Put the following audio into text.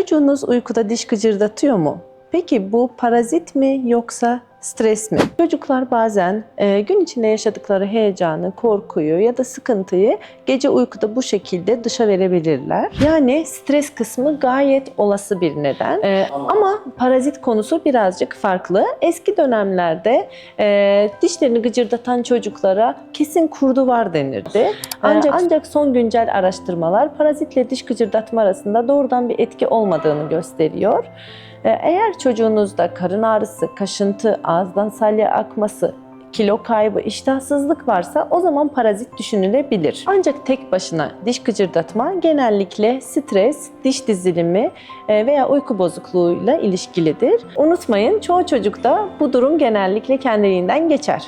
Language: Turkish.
Çocuğunuz uykuda diş gıcırdatıyor mu? Peki bu parazit mi yoksa stres mi? Çocuklar bazen e, gün içinde yaşadıkları heyecanı, korkuyu ya da sıkıntıyı gece uykuda bu şekilde dışa verebilirler. Yani stres kısmı gayet olası bir neden. E, ama parazit konusu birazcık farklı. Eski dönemlerde e, dişlerini gıcırdatan çocuklara kesin kurdu var denirdi. Ancak, ancak son güncel araştırmalar parazitle diş gıcırdatma arasında doğrudan bir etki olmadığını gösteriyor. Ee, Eğer çocuğunuzda karın ağrısı, kaşıntı, ağızdan salya akması, kilo kaybı, iştahsızlık varsa o zaman parazit düşünülebilir. Ancak tek başına diş gıcırdatma genellikle stres, diş dizilimi e, veya uyku bozukluğuyla ilişkilidir. Unutmayın çoğu çocukta bu durum genellikle kendiliğinden geçer.